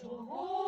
祝福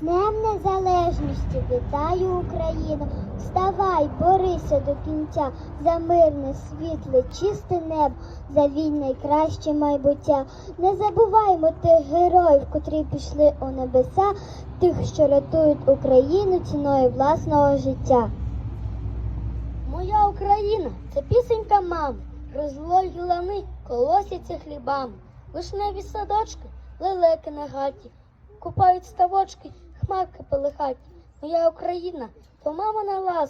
Днем Незалежності вітаю Україну. Вставай, борися до кінця. За мирне, світле, чисте небо, за вільне найкраще майбуття. Не забуваймо тих героїв, котрі пішли у небеса, тих, що рятують Україну ціною власного життя. Моя Україна це пісенька мами, розлогі лани колосяться хлібами, вишневі садочки, лелеки на гаті, купають ставочки, хмарки полихать, Моя Україна, то мамина ласка,